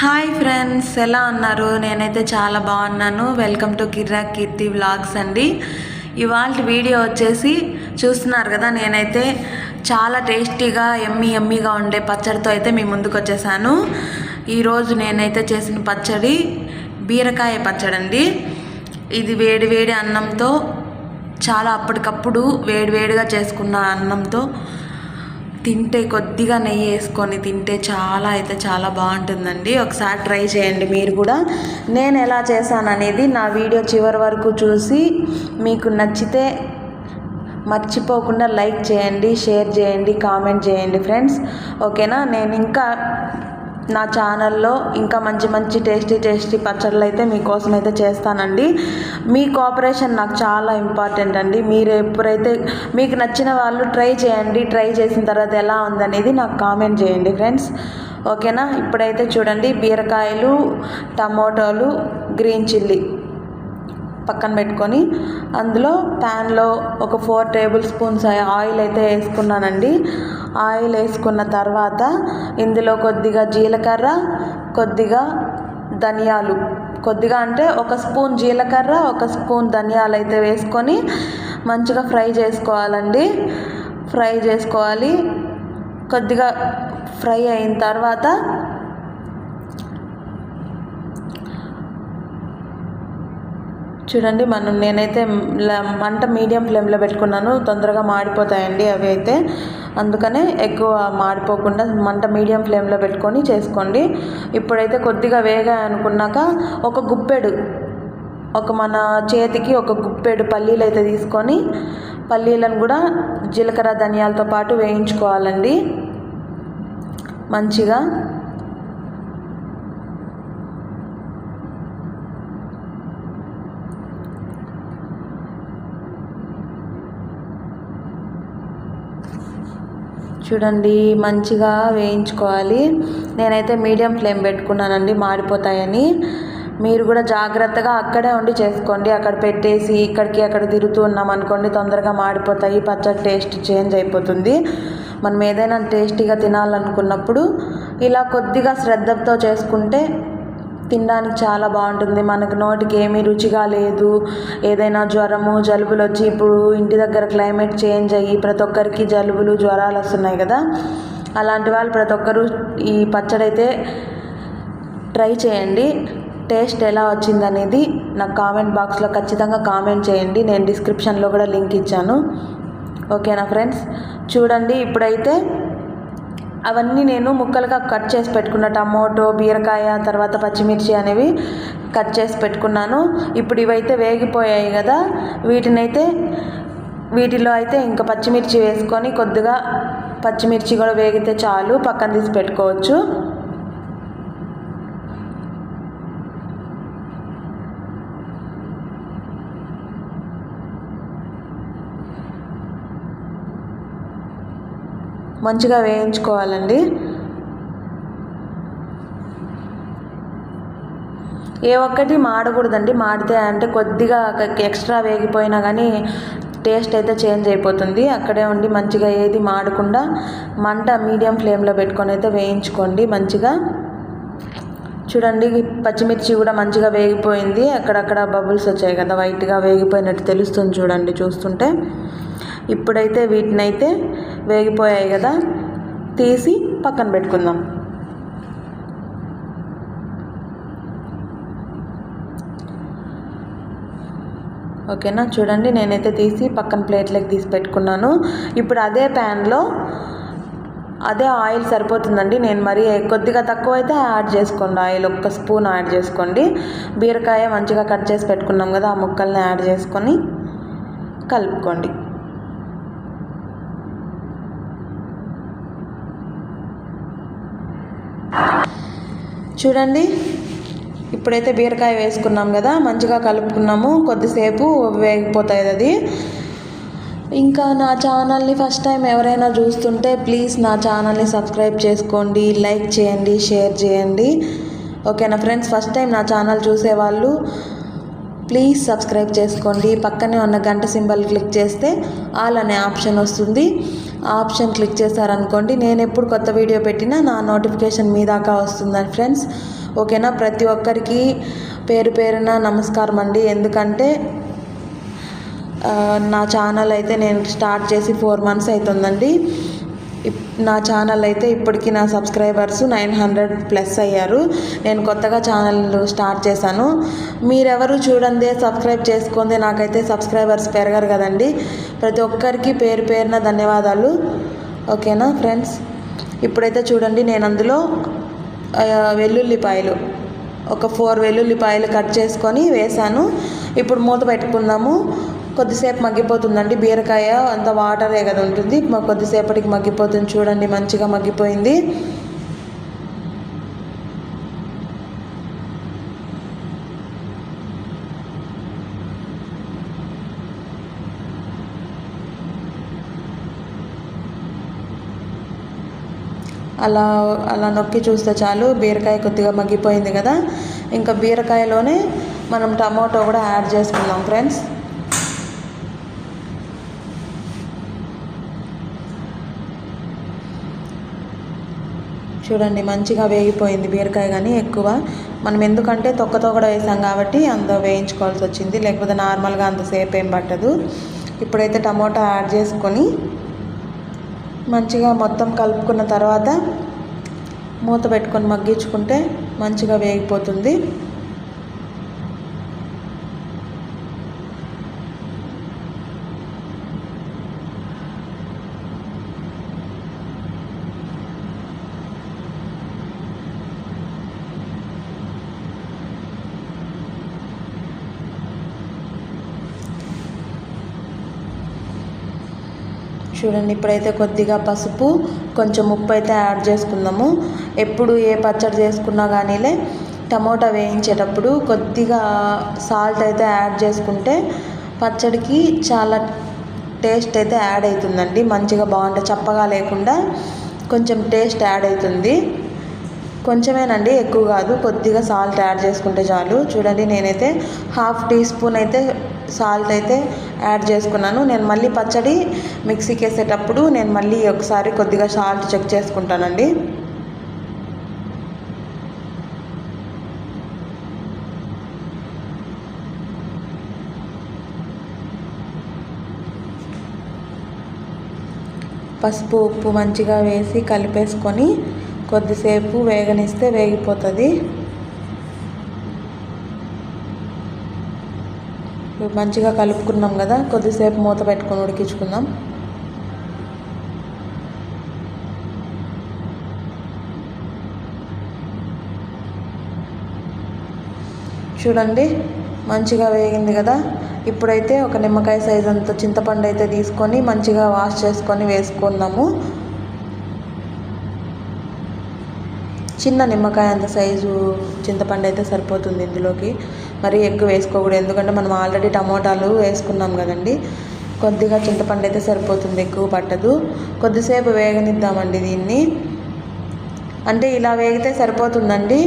Hi friends ఎలా ఉన్నారు? నేనైతే చాలా బాగున్నాను. Welcome to Kirra Keerthi vlogs అండి. ఇవాళ వీడియో వచ్చేసి చూస్తున్నారు కదా నేనైతే చాలా టేస్టీగా ఎమ్మి ఎమ్మిగా ఉండే పచ్చడితో అయితే మీ ముందుకు వచ్చేసాను. ఈరోజు నేనైతే చేసిన పచ్చడి బీరకాయ పచ్చడి అండి ఇది వేడి వేడి అన్నంతో చాలా అప్పటికప్పుడు వేడివేడిగా చేసుకున్న అన్నంతో తింటే కొద్దిగా నెయ్యి వేసుకొని తింటే చాలా అయితే చాలా బాగుంటుందండి. ఒకసారి ట్రై చేయండి మీరు కూడా. నేను ఎలా చేశాననేది నా వీడియో చివరి వరకు చూసి మీకు నచ్చితే మర్చిపోకుండా లైక్ చేయండి షేర్ చేయండి కామెంట్ చేయండి ఫ్రెండ్స్. ఓకేనా? నేను ఇంకా నా ఛానల్లో ఇంకా మంచి మంచి టేస్టీ టేస్టీ పచ్చళ్ళు అయితే మీకోసం అయితే చేస్తానండి. మీ కోఆపరేషన్ నాకు చాలా ఇంపార్టెంట్ అండి. మీరు ఎప్పుడైతే మీకు నచ్చిన వాళ్ళు ట్రై చేయండి. ట్రై చేసిన తర్వాత ఎలా ఉందనేది నాకు కామెంట్ చేయండి ఫ్రెండ్స్. ఓకేనా? ఇప్పుడైతే చూడండి బీరకాయలు టమోటోలు గ్రీన్ చిల్లీ. పక్కన పెట్టుకొని అందులో ప్యాన్లో ఒక ఫోర్ టేబుల్ స్పూన్స్ ఆయిల్ అయితే వేసుకున్నానండి. ఆయిల్ వేసుకున్న తర్వాత ఇందులో కొద్దిగా జీలకర్ర కొద్దిగా ధనియాలు. కొద్దిగా అంటే ఒక స్పూన్ జీలకర్ర ఒక స్పూన్ ధనియాలు అయితే వేసుకొని మంచిగా ఫ్రై చేసుకోవాలండి. ఫ్రై చేసుకోవాలి. కొద్దిగా ఫ్రై అయిన తర్వాత చూడండి మనం నేనైతే ల- మంట మీడియం ఫ్లేమ్లో పెట్టుకున్నాను. తొందరగా మాడిపోతాయండి అవి అయితే. అందుకనే ఎక్కువ మాడిపోకుండా మంట మీడియం ఫ్లేమ్లో పెట్టుకొని చేసుకోండి. ఇప్పుడైతే కొద్దిగా వేగా అనుకున్నాక ఒక గుప్పెడు ఒక మన చేతికి ఒక గుప్పెడు పల్లీలు అయితే తీసుకొని పల్లీలను కూడా జీలకర్ర ధనియాలతో పాటు వేయించుకోవాలండి. మంచిగా చూడండి మంచిగా వేయించుకోవాలి. నేనైతే మీడియం ఫ్లేమ్ పెట్టుకున్నానండి మాడిపోతాయని. మీరు కూడా జాగ్రత్తగా అక్కడే ఉండి చేసుకోండి. అక్కడ పెట్టేసి ఇక్కడికి అక్కడ తిరుగుతూ ఉన్నాం అనుకోండి తొందరగా మాడిపోతాయి పచ్చడి టేస్ట్ చేంజ్ అయిపోతుంది. మనం ఏదైనా టేస్టీగా తినాలనుకున్నప్పుడు ఇలా కొద్దిగా శ్రద్ధతో చేసుకుంటే తినడానికి చాలా బాగుంటుంది. మనకు నోటికి ఏమీ రుచిగా లేదు. ఏదైనా జ్వరము జలుబులు వచ్చి ఇప్పుడు ఇంటి దగ్గర క్లైమేట్ చేంజ్ అయ్యి ప్రతి ఒక్కరికి జలుబులు జ్వరాలు వస్తున్నాయి కదా. అలాంటి వాళ్ళు ప్రతి ఒక్కరూ ఈ పచ్చడి అయితే ట్రై చేయండి. టేస్ట్ ఎలా వచ్చిందనేది నాకు కామెంట్ బాక్స్లో ఖచ్చితంగా కామెంట్ చేయండి. నేను డిస్క్రిప్షన్లో కూడా లింక్ ఇచ్చాను. ఓకేనా ఫ్రెండ్స్? చూడండి ఇప్పుడైతే అవన్నీ నేను ముక్కలుగా కట్ చేసి పెట్టుకున్న టమోటో బీరకాయ తర్వాత పచ్చిమిర్చి అనేవి కట్ చేసి పెట్టుకున్నాను. ఇప్పుడు ఇవైతే వేగిపోయాయి కదా వీటినైతే వీటిలో అయితే ఇంకా పచ్చిమిర్చి వేసుకొని కొద్దిగా పచ్చిమిర్చి కూడా వేగితే చాలు పక్కన తీసి పెట్టుకోవచ్చు. మంచిగా వేయించుకోవాలండి. ఏ ఒక్కటి మాడకూడదండి. మాడితే అంటే కొద్దిగా ఎక్స్ట్రా వేగిపోయినా కానీ టేస్ట్ అయితే చేంజ్ అయిపోతుంది. అక్కడే ఉండి మంచిగా ఏది మాడకుండా మంట మీడియం ఫ్లేమ్లో పెట్టుకొని అయితే వేయించుకోండి మంచిగా. చూడండి పచ్చిమిర్చి కూడా మంచిగా వేగిపోయింది. అక్కడక్కడ బబుల్స్ వచ్చాయి కదా వైట్గా వేగిపోయినట్టు తెలుస్తుంది చూడండి చూస్తుంటే. ఇప్పుడైతే వీటినైతే వేగిపోయాయి కదా తీసి పక్కన పెట్టుకుందాం. ఓకేనా? చూడండి నేనైతే తీసి పక్కన ప్లేట్లోకి తీసి పెట్టుకున్నాను. ఇప్పుడు అదే ప్యాన్లో అదే ఆయిల్ సరిపోతుందండి. నేను మరి కొద్దిగా తక్కువ అయితే యాడ్ చేసుకోండి. ఆయిల్ ఒక్క స్పూన్ యాడ్ చేసుకోండి. బీరకాయ మంచిగా కట్ చేసి పెట్టుకున్నాం కదా ఆ ముక్కల్ని యాడ్ చేసుకొని కలుపుకోండి. చూడండి. ఇప్పుడైతే బీరకాయ వేసుకున్నాం కదా మంచిగా కలుపుకున్నాము. కొద్దిసేపు వేగిపోతుంది అది. ఇంకా నా ఛానల్ని ఫస్ట్ టైం ఎవరైనా చూస్తుంటే ప్లీజ్ నా ఛానల్ని సబ్స్క్రైబ్ చేసుకోండి లైక్ చేయండి షేర్ చేయండి. ఓకేనా ఫ్రెండ్స్? ఫస్ట్ టైం నా ఛానల్ చూసేవాళ్ళు ప్లీజ్ సబ్స్క్రైబ్ చేసుకోండి. పక్కనే ఉన్న గంట సింబల్ క్లిక్ చేస్తే ఆల్ అనే ఆప్షన్ వస్తుంది. ఆప్షన్ క్లిక్ చేశారనుకోండి నేను ఎప్పుడు కొత్త వీడియో పెట్టినా నా నోటిఫికేషన్ మీ దాకా వస్తుందండి ఫ్రెండ్స్. ఓకేనా? ప్రతి ఒక్కరికి పేరు పేరున నమస్కారం అండి. ఎందుకంటే నా ఛానల్ అయితే నేను స్టార్ట్ చేసి ఫోర్ మంత్స్ అవుతుందండి. నా ఛానల్ అయితే ఇప్పటికీ నా సబ్స్క్రైబర్స్ నైన్ హండ్రెడ్ ప్లస్ అయ్యారు. నేను కొత్తగా ఛానల్ స్టార్ట్ చేశాను. మీరెవరు చూడండి సబ్స్క్రైబ్ చేసుకుంది నాకైతే సబ్స్క్రైబర్స్ పెరగరు కదండి. ప్రతి ఒక్కరికి పేరు పేరున ధన్యవాదాలు. ఓకేనా ఫ్రెండ్స్? ఇప్పుడైతే చూడండి నేను అందులో వెల్లుల్లిపాయలు ఒక ఫోర్ వెల్లుల్లిపాయలు కట్ చేసుకొని వేసాను ఇప్పుడు మూత పెట్టుకున్నాము కొద్దిసేపు మగ్గిపోతుందండి బీరకాయ అంత వాటరే కదా ఉంటుంది. కొద్దిసేపటికి మగ్గిపోతుంది చూడండి మంచిగా మగ్గిపోయింది. అలా అలా నొక్కి చూస్తే చాలు బీరకాయ కొద్దిగా మగ్గిపోయింది కదా. ఇంకా బీరకాయలోనే మనం టమాటో కూడా యాడ్ చేసుకుందాం ఫ్రెండ్స్. చూడండి మంచిగా వేగిపోయింది బీరకాయ కానీ ఎక్కువ. మనం ఎందుకంటే తొక్కతో కూడా వేసాం కాబట్టి అంత వేయించుకోవాల్సి వచ్చింది. లేకపోతే నార్మల్గా అంతసేపు ఏం పట్టదు. ఇప్పుడైతే టమోటా యాడ్ చేసుకొని మంచిగా మొత్తం కలుపుకున్న తర్వాత మూత పెట్టుకొని మగ్గించుకుంటే మంచిగా వేగిపోతుంది. చూడండి ఇప్పుడైతే కొద్దిగా పసుపు కొంచెం ఉప్పు అయితే యాడ్ చేసుకుందాము. ఎప్పుడు ఏ పచ్చడి చేసుకున్నా కానీలే టమోటా వేయించేటప్పుడు కొద్దిగా సాల్ట్ అయితే యాడ్ చేసుకుంటే పచ్చడికి చాలా టేస్ట్ అయితే యాడ్ అవుతుందండి. మంచిగా బాగుంటుంది. చప్పగా లేకుండా కొంచెం టేస్ట్ యాడ్ అవుతుంది. కొంచెమేనండి ఎక్కువ కాదు. కొద్దిగా సాల్ట్ యాడ్ చేసుకుంటే చాలు. చూడండి నేనైతే హాఫ్ టీ స్పూన్ అయితే సాల్ట్ అయితే యాడ్ చేసుకున్నాను. నేను మళ్ళీ పచ్చడి మిక్సీకి వేసేటప్పుడు నేను మళ్ళీ ఒకసారి కొద్దిగా సాల్ట్ చెక్ చేసుకుంటానండి. పసుపు ఉప్పు మంచిగా వేసి కలిపేసుకొని కొద్దిసేపు వేగనిస్తే వేగిపోతుంది. మంచిగా కలుపుకున్నాం కదా కొద్దిసేపు మూత పెట్టుకొని ఉడికించుకుందాం. చూడండి మంచిగా వేగింది కదా. ఇప్పుడైతే ఒక నిమ్మకాయ సైజ్ అంత చింతపండు అయితే తీసుకొని మంచిగా వాష్ చేసుకొని వేసుకుందాము. చిన్న నిమ్మకాయ అంత సైజు చింతపండు అయితే సరిపోతుంది ఇందులోకి. మరి ఎక్కువ వేసుకోకూడదు. ఎందుకంటే మనం ఆల్రెడీ టమోటాలు వేసుకున్నాం కదండి. కొద్దిగా చింతపండు అయితే సరిపోతుంది. ఎక్కువ పట్టదు. కొద్దిసేపు వేగనిద్దామండి దీన్ని. అంటే ఇలా వేగితే సరిపోతుందండి.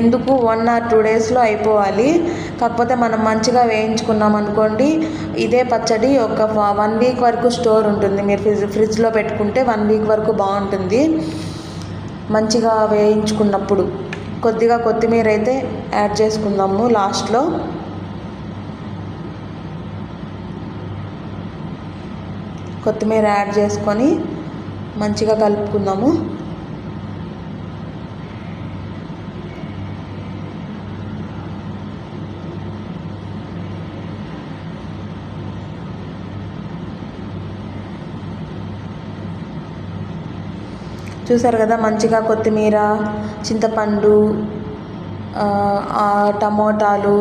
ఎందుకు? వన్ ఆర్ టూ డేస్లో అయిపోవాలి. కాకపోతే మనం మంచిగా వేయించుకున్నాం అనుకోండి ఇదే పచ్చడి ఒక వన్ వీక్ వరకు స్టోర్ ఉంటుంది. మీరు ఫ్రిడ్జ్ ఫ్రిడ్జ్లో పెట్టుకుంటే వన్ వీక్ వరకు బాగుంటుంది. మంచిగా వేయించుకున్నప్పుడు. కొద్దిగా కొత్తిమీర అయితే యాడ్ చేసుకుందాము లాస్ట్లో. కొత్తిమీర యాడ్ చేసుకొని మంచిగా కలుపుకుందాము. చూసారు కదా మంచిగా కొత్తిమీర చింతపండు టమోటాలు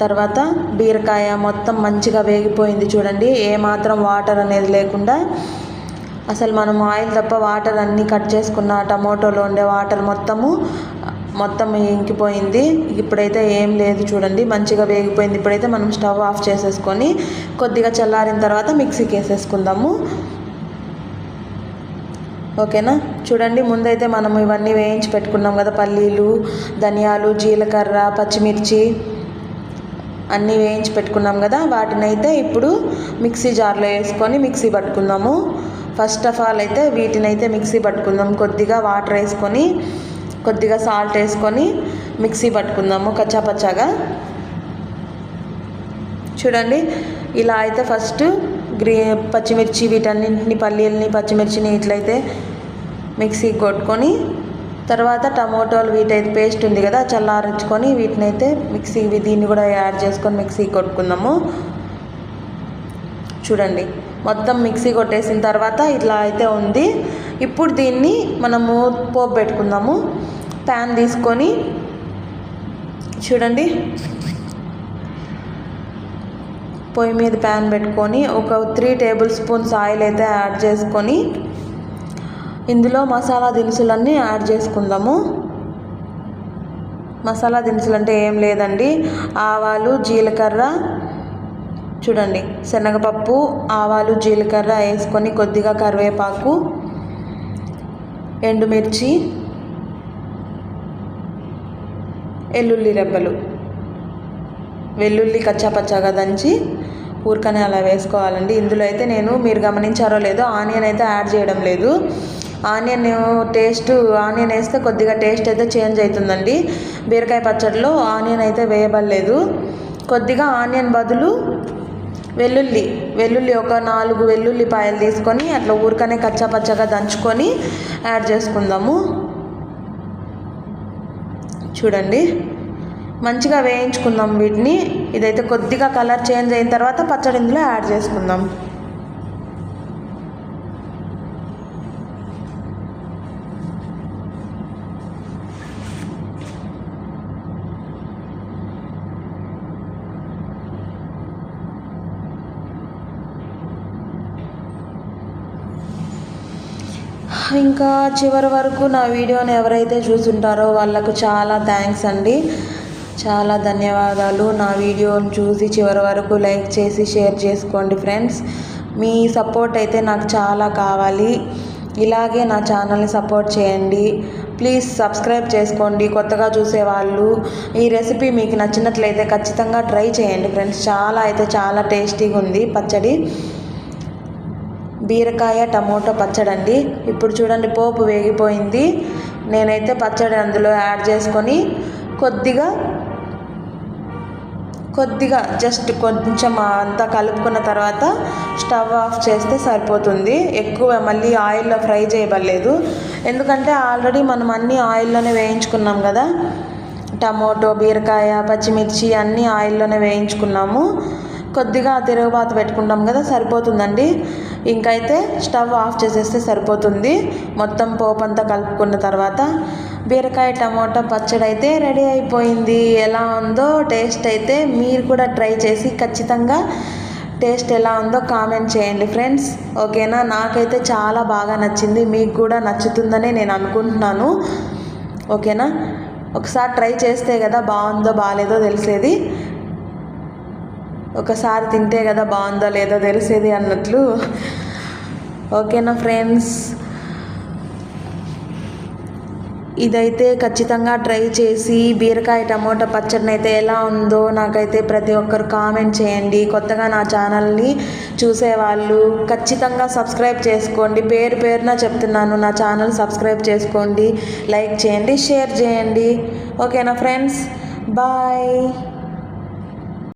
తర్వాత బీరకాయ మొత్తం మంచిగా వేగిపోయింది చూడండి. ఏ మాత్రం వాటర్ అనేది లేకుండా అసలు మనం ఆయిల్ తప్ప వాటర్ అన్నీ కట్ చేసుకున్న టమోటోలో ఉండే వాటర్ మొత్తము మొత్తం ఇంకిపోయింది. ఇప్పుడైతే ఏం లేదు చూడండి. మంచిగా వేగిపోయింది. ఇప్పుడైతే మనం స్టవ్ ఆఫ్ చేసేసుకొని కొద్దిగా చల్లారిన తర్వాత మిక్సీకి వేసేసుకుందాము. ఓకేనా? చూడండి ముందైతే మనం ఇవన్నీ వేయించి పెట్టుకున్నాం కదా పల్లీలు ధనియాలు జీలకర్ర పచ్చిమిర్చి అన్నీ వేయించి పెట్టుకున్నాం కదా వాటినైతే ఇప్పుడు మిక్సీ జార్లో వేసుకొని మిక్సీ పట్టుకుందాము. ఫస్ట్ ఆఫ్ ఆల్ అయితే వీటినైతే మిక్సీ పట్టుకుందాం కొద్దిగా వాటర్ వేసుకొని కొద్దిగా సాల్ట్ వేసుకొని మిక్సీ పట్టుకుందాము కచ్చాపచ్చాగా. చూడండి ఇలా అయితే ఫస్ట్ గ్రీ పచ్చిమిర్చి వీటన్నింటిని పల్లీలని పచ్చిమిర్చిని ఇట్లయితే మిక్సీ కొట్టుకొని తర్వాత టమోటోలు వీటైతే పేస్ట్ ఉంది కదా చల్లారించుకొని వీటిని అయితే మిక్సీ దీన్ని కూడా యాడ్ చేసుకొని మిక్సీ కొట్టుకుందాము. చూడండి మొత్తం మిక్సీ కొట్టేసిన తర్వాత ఇట్లా అయితే ఉంది. ఇప్పుడు దీన్ని మనము పోపు పెట్టుకుందాము. ప్యాన్ తీసుకొని చూడండి పొయ్యి మీద ప్యాన్ పెట్టుకొని ఒక త్రీ టేబుల్ స్పూన్స్ ఆయిల్ అయితే యాడ్ చేసుకొని ఇందులో మసాలా దినుసులన్నీ యాడ్ చేసుకుందాము. మసాలా దినుసులు అంటే ఏం లేదండి. ఆవాలు జీలకర్ర చూడండి శనగపప్పు ఆవాలు జీలకర్ర వేసుకొని కొద్దిగా కరివేపాకు ఎండుమిర్చి ఎల్లుల్లి రెబ్బలు. వెల్లుల్లి కచ్చాపచ్చాగా దంచి ఊరికనే అలా వేసుకోవాలండి. ఇందులో అయితే నేను మీరు గమనించారో లేదో ఆనియన్ అయితే యాడ్ చేయడం లేదు. ఆనియన్ టేస్ట్ ఆనియన్ వేస్తే కొద్దిగా టేస్ట్ అయితే చేంజ్ అవుతుందండి బీరకాయ పచ్చడిలో ఆనియన్ అయితే వేయబడలేదు. కొద్దిగా ఆనియన్ బదులు వెల్లుల్లి వెల్లుల్లి ఒక నాలుగు వెల్లుల్లిపాయలు తీసుకొని అట్లా ఊరికనే కచ్చా పచ్చగా దంచుకొని యాడ్ చేసుకుందాము. చూడండి. మంచిగా వేయించుకుందాం వీటిని. ఇదైతే కొద్దిగా కలర్ చేంజ్ అయిన తర్వాత పచ్చడి ఇందులో యాడ్ చేసుకుందాం. ఇంకా చివరి వరకు నా వీడియోని ఎవరైతే చూసుంటారో వాళ్ళకు చాలా థ్యాంక్స్ అండి. చాలా ధన్యవాదాలు. నా వీడియోని చూసి చివరి వరకు లైక్ చేసి షేర్ చేసుకోండి ఫ్రెండ్స్. మీ సపోర్ట్ అయితే నాకు చాలా కావాలి. ఇలాగే నా ఛానల్ని సపోర్ట్ చేయండి. ప్లీజ్ సబ్స్క్రైబ్ చేసుకోండి. కొత్తగా చూసేవాళ్ళు ఈ రెసిపీ మీకు నచ్చినట్లయితే ఖచ్చితంగా ట్రై చేయండి ఫ్రెండ్స్. చాలా అయితే చాలా టేస్టీగా ఉంది పచ్చడి. బీరకాయ టమోటో పచ్చడి అండి ఇప్పుడు చూడండి పోపు వేగిపోయింది. నేనైతే పచ్చడి అందులో యాడ్ చేసుకొని కొద్దిగా కొద్దిగా జస్ట్ కొంచెం అంతా కలుపుకున్న తర్వాత స్టవ్ ఆఫ్ చేస్తే సరిపోతుంది. ఎక్కువ మళ్ళీ ఆయిల్లో ఫ్రై చేయబడలేదు. ఎందుకంటే ఆల్రెడీ మనం అన్నీ ఆయిల్లోనే వేయించుకున్నాం కదా. టమోటో బీరకాయ పచ్చిమిర్చి అన్నీ ఆయిల్లోనే వేయించుకున్నాము. కొద్దిగా తిరుగుబాతు పెట్టుకుంటాం కదా సరిపోతుందండి. ఇంకైతే స్టవ్ ఆఫ్ చేసేస్తే సరిపోతుంది. మొత్తం పోపు అంతా కలుపుకున్న తర్వాత బీరకాయ టమాటా పచ్చడి అయితే రెడీ అయిపోయింది. ఎలా ఉందో టేస్ట్ అయితే మీరు కూడా ట్రై చేసి ఖచ్చితంగా టేస్ట్ ఎలా ఉందో కామెంట్ చేయండి ఫ్రెండ్స్. ఓకేనా? నాకైతే చాలా బాగా నచ్చింది. మీకు కూడా నచ్చుతుందని నేను అనుకుంటున్నాను. ఓకేనా? ఒకసారి ట్రై చేస్తే కదా బాగుందో బాగాలేదో తెలిసేది. ఒకసారి తింటే కదా బాగుందో లేదో తెలిసేది అన్నట్లు. ఓకేనా ఫ్రెండ్స్? ఇదైతే ఖచ్చితంగా ట్రై చేసి బీరకాయ టమోటా పచ్చడిని అయితే ఎలా ఉందో నాకైతే ప్రతి ఒక్కరు కామెంట్ చేయండి. కొత్తగా నా ఛానల్ని చూసేవాళ్ళు ఖచ్చితంగా సబ్స్క్రైబ్ చేసుకోండి. పేరు పేరున చెప్తున్నాను నా ఛానల్ సబ్స్క్రైబ్ చేసుకోండి లైక్ చేయండి షేర్ చేయండి. ఓకేనా ఫ్రెండ్స్? బాయ్.